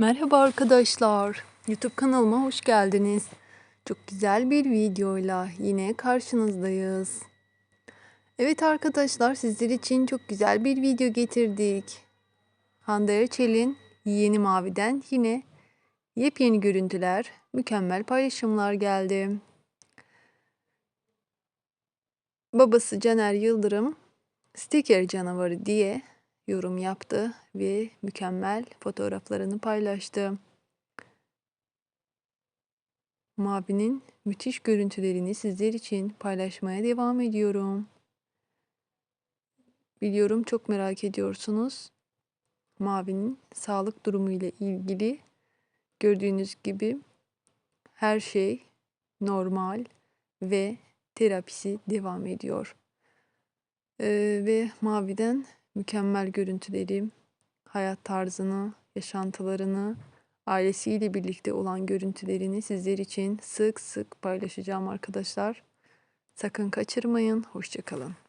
Merhaba arkadaşlar. YouTube kanalıma hoş geldiniz. Çok güzel bir videoyla yine karşınızdayız. Evet arkadaşlar sizler için çok güzel bir video getirdik. Hande Erçel'in Yeni Mavi'den yine yepyeni görüntüler, mükemmel paylaşımlar geldi. Babası Caner Yıldırım sticker canavarı diye yorum yaptı ve mükemmel fotoğraflarını paylaştı. Mavi'nin müthiş görüntülerini sizler için paylaşmaya devam ediyorum. Biliyorum çok merak ediyorsunuz. Mavi'nin sağlık durumu ile ilgili gördüğünüz gibi her şey normal ve terapisi devam ediyor. Ee, ve Mavi'den mükemmel görüntüleri, hayat tarzını, yaşantılarını, ailesiyle birlikte olan görüntülerini sizler için sık sık paylaşacağım arkadaşlar. Sakın kaçırmayın. Hoşçakalın.